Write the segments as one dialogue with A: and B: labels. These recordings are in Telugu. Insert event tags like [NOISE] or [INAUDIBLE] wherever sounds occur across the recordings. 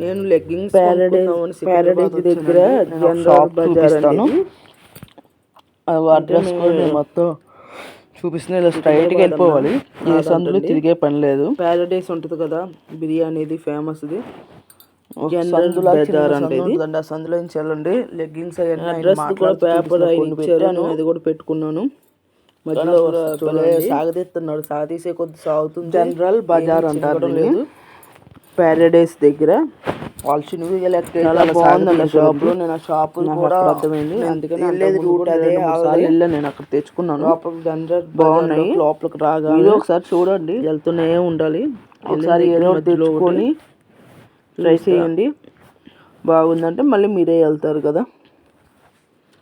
A: నేను లెగ్గింగ్స్
B: ప్యారడైజ్ ప్యారడైజ్ దగ్గర
A: షాప్ చూపిస్తాను. అడ్రస్ కూడా నేను మొత్తం చూపిస్తున్నా ఇలా స్ట్రైట్కి వెళ్ళిపోవాలి. ఏ సందులో తిరిగే పని లేదు.
B: ప్యారడైస్ ఉంటుంది కదా బిర్యానీది ఫేమస్ది.
A: సందులో. ఆ సందులో నుంచి వెళ్ళండి లెగ్గింగ్స్
B: అడ్రస్ కూడా పేపర్. నేను అది కూడా పెట్టుకున్నాను.
A: మధ్యలో సాగదీస్తున్నాడు. సాగదీసే కొద్ది సాగుతుంది.
B: జనరల్ బజార్ అంటారు లేదు. ప్యారడైస్ దగ్గర.
A: వాళ్ళు
B: చాలా బాగుందండి షాప్లో.
A: నేను ఆ షాప్ కూడా
B: అర్థమైంది. అందుకని
A: వెళ్ళేది రూట్ అదే వెళ్ళాను నేను అక్కడ తెచ్చుకున్నాను. బాగున్నాయి.
B: లోపలికి రాగా
A: మీరు ఒకసారి చూడండి.
B: వెళ్తూనే ఉండాలి.
A: ఒకసారి ఏదో తెచ్చుకొని
B: ట్రై చేయండి. బాగుందంటే మళ్ళీ మీరే వెళ్తారు కదా.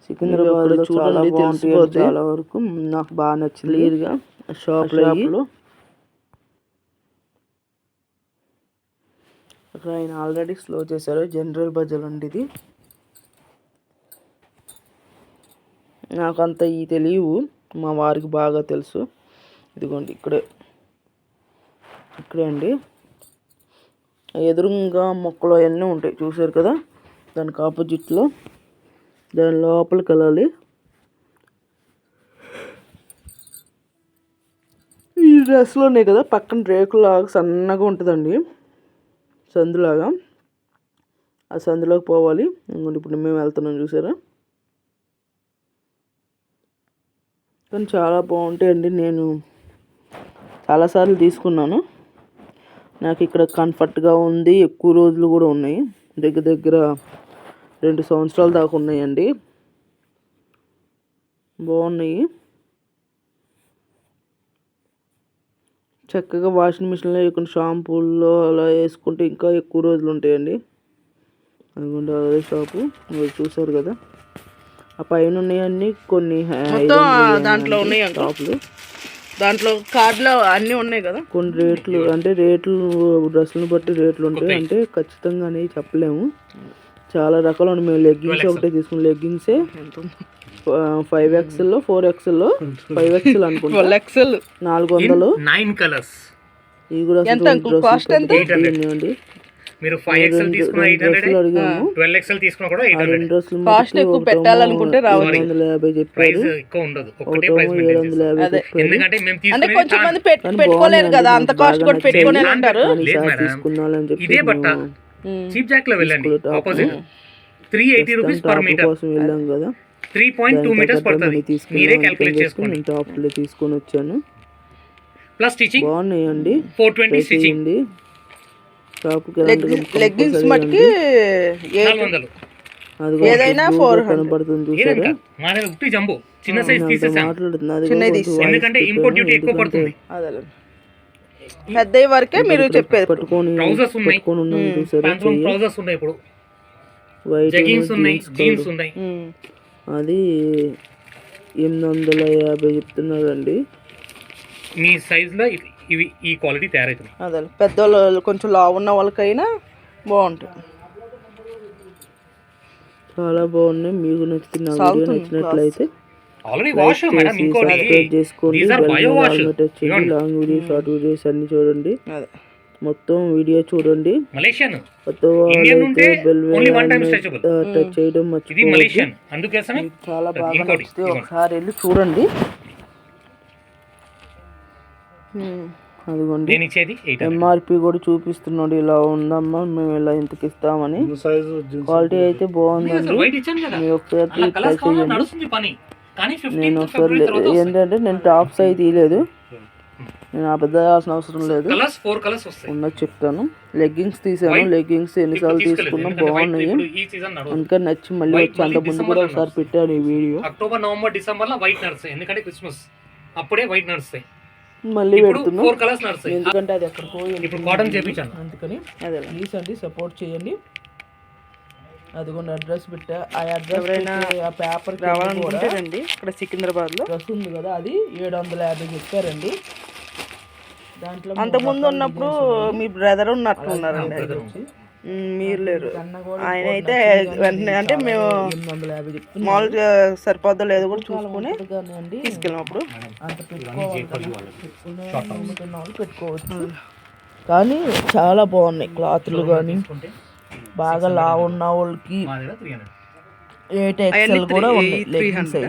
B: సికింద్రాబాద్ చూడండి తెలిసిపోద్ది.
A: చాలా
B: వరకు. నాకు బాగా నచ్చింది
A: క్లియర్గా
B: షాప్
A: షాప్లో
B: ఇక్కడ ఆయన ఆల్రెడీ స్లో చేశారు. జనరల్ బజార్ అండి ఇది నాకు అంత ఈ తెలియవు. మా వారికి బాగా తెలుసు. ఇదిగోండి ఇక్కడే. ఇక్కడే అండి. ఎదురుగా మొక్కలు అవన్నీ ఉంటాయి. చూసారు కదా? దానికి ఆపోజిట్లో దాని లోపలికి వెళ్ళాలి. ఈ డ్రెస్లో ఉన్నాయి కదా? పక్కన రేకులాగా సన్నగా ఉంటుందండి. సందులాగా. ఆ సందులోకి పోవాలి. ఇప్పుడు మేము వెళ్తున్నాం చూసారా? కానీ చాలా బాగుంటాయండి. నేను చాలాసార్లు తీసుకున్నాను. నాకు ఇక్కడ కంఫర్ట్గా ఉంది. ఎక్కువ రోజులు కూడా ఉన్నాయి. దగ్గర దగ్గర రెండు సంవత్సరాల దాకా ఉన్నాయండి. బాగున్నాయి. చక్కగా వాషింగ్ మిషన్లో వేసుకుని షాంపూల్లో అలా వేసుకుంటే ఇంకా ఎక్కువ రోజులు ఉంటాయండి. అదిగోండి అదే షాపు. మీరు చూసారు కదా. ఆ పైన ఉన్నాయన్నీ కొన్ని
A: దాంట్లో ఉన్నాయి.
B: టాప్లు
A: దాంట్లో కార్డులో అన్నీ ఉన్నాయి కదా?
B: కొన్ని రేట్లు అంటే రేట్లు డ్రెస్సులను బట్టి రేట్లు ఉంటాయి. అంటే ఖచ్చితంగా అనేవి చెప్పలేము. చాలా రకాలు ఉన్నాయి. మేము లెగ్గింగ్స్ ఒకటే తీసుకున్నాం. లెగ్గింగ్సే ఫైవ్ ఎక్స్ఎల్లో ఫోర్ ఎక్స్ఎల్లో ఫైవ్ ఎక్స్ఎల్ అనుకుంటా. నాలుగు వందలు.
C: నైన్ కలర్స్
B: ఇవి కూడా?
A: కాస్ట్ ఎంత?
B: అండి
C: మీరు ఫైవ్ ఎక్స్ఎల్ తీసుకున్న ఎయిట్ హండ్రెడ్
B: డ్రెస్సులు అడిగాము.
C: ట్వెల్వ్ ఎక్స్ఎల్ తీసుకున్నా కూడా ఎయిట్
B: ఆ
C: హండ్రెడ్
B: రెండు డ్రెస్సులు
A: కాస్ట్ ఎక్కువ పెట్టాలనుకుంటే
B: వందల యాభై
C: ప్రైస్ ఎక్కువ ఉండదు. ఒకటే ప్రైస్ ఎందుకంటే మేము
A: అంటే కొంచెం. మంది పెట్టుకోలేరు కదా అంత కాస్ట్ కూడా
C: ఇదే బట్ట. చీప్ జాక్లో వెళ్ళండి. Opposite three eighty rupees per
B: top
C: metre
B: కోసం వెళ్ళాం కదా.
C: త్రీ పాయింట్ టూ మీటర్స్ పడుతుంది. మీరే క్యాల్కులేట్
B: చేసుకుని
C: చేసుకోండి.
B: నేను టాప్లో తీసుకొని వచ్చాను.
C: ప్లస్ స్టిచింగ్
B: బాగున్నాయండి.
C: ఫోర్ ట్వంటీ స్టిచింగ్
A: లెగ్గింగ్స్ మటుకి ఏ-
C: నాలుగు వందలు.
A: ఏదైనా
B: అది
A: 400.
B: కనబడుతుంది
C: ఏదైనా
B: చూసారా?
C: జంబో. చిన్న సైజ్ తీసేసాం. ఎందుకంటే ఇంపోర్ట్ డ్యూటీ. ఎక్కువ పడుతుంది.
A: పెద్ద వరకే మీరు చెప్పేది.
B: పట్టుకొని
C: Trousers ఉన్నాయి. ట్రౌజర్స్ ఉన్నాయి ఇప్పుడు.
B: వైట్
C: ఉన్నాయి జీన్స్ ఉన్నాయి.
B: అది ఎనిమిది వందల యాభై చెప్తున్నారండి
C: మీ సైజ్లో ఇవి- ఈ క్వాలిటీ తయారవుతుంది
A: అదే పెద్దవాళ్ళు కొంచెం లావు ఉన్న వాళ్ళకైనా బాగుంటుంది.
B: చాలా బాగున్నాయి. మీకు నచ్చిన వీడియో నచ్చినట్లయితే
C: ఆల్రెడీ వాష్ మేడం ఇంకోటి
B: సబ్స్క్రైబ్ చేసుకోండి. లాంగ్ వీడియో షార్ట్ వీడియోస్ అన్ని చూడండి.
A: అదే.
B: మొత్తం వీడియో చూడండి. టచ్ చేయడం చాలా బాగా నచ్చితే. ఒకసారి వెళ్ళి చూడండి.
A: ఉమ్.
B: అదిగోండి. ఎంఆర్పి కూడా చూపిస్తున్నాడు. ఇలా ఉందమ్మా మేము ఇలా ఇంతకి ఇస్తామని. క్వాలిటీ అయితే బాగుందండి. ఒకసారి ట్రై చేయండి.
C: కానీ
B: నేను ఒకసారి ఏంటంటే నేను టాప్స్ అయితే తీయలేదు. నేను అబద్ధం చేయాల్సిన అవసరం లేదు.
C: కలర్స్ ఫోర్ కలర్స్ వస్తాయి.
B: ఉన్నది చెప్తాను. లెగ్గింగ్స్ తీసాను. లెగ్గింగ్స్ ఎన్నిసార్లు. తీసుకున్నా బాగున్నాయి. ఇంకా నచ్చి మళ్ళీ వచ్చి అంత ముందు కూడా ఒకసారి పెట్టాను ఈ వీడియో.
C: అక్టోబర్ నవంబర్ డిసెంబర్లో వైట్ నడుస్తాయి. ఎందుకంటే క్రిస్మస్ అప్పుడే వైట్ నడుస్తాయి.
B: మళ్ళీ
C: ఇప్పుడు
B: పెడుతున్నా.
C: ఫోర్ కలర్స్ నడుస్తాయి.
B: ఎందుకంటే అది ఎక్కడ పోయి
C: ఇప్పుడు కాటన్ చేపించాను.
B: అందుకని
A: అదే
B: ప్లీజ్ అండి సపోర్ట్ చేయండి. అదిగోండి అడ్రస్ పెట్టా. ఆ అడ్రస్
A: ఎవరైనా
B: ఆ పేపర్
A: రావాలనుకుంటే రండి. ఇక్కడ సికింద్రాబాద్లో
B: డ్రెస్ ఉంది కదా అది ఏడు వందల యాభై చెప్పారండి. దాంట్లో
A: అంత ముందు ఉన్నప్పుడు మీ బ్రదర్ ఉన్నట్టు ఉన్నారండి మీరు లేరు. ఆయన అయితే వెంటనే అంటే మేము మామూలుగా సరిపోద్దో లేదో కూడా చూసుకుని
B: అండి
A: తీసుకెళ్ళినాం అప్పుడు
B: అంత పెట్టుకోవాలి కదా. పెట్టుకునే అమ్ముతున్న వాళ్ళు పెట్టుకోవచ్చు. కానీ చాలా బాగున్నాయి క్లాత్లు కానీ. బాగా లావు ఉన్న వాళ్ళకి
C: మా దగ్గర త్రీ హండ్రెడ్
B: ఎయిట్ ఎక్స్ఎల్ కూడా అయితే.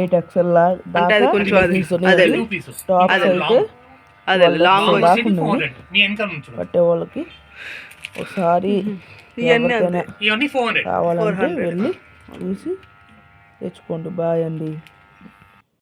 B: ఎయిట్ ఎక్స్ఎల్ దాకా ఉన్నాయి. టాప్స్
A: అదే లాంగ్
B: పట్టే వాళ్ళకి ఒకసారి [LAUGHS] కావాలంటే వెళ్ళి చూసి తెచ్చుకోండి. బాయ్ అండి.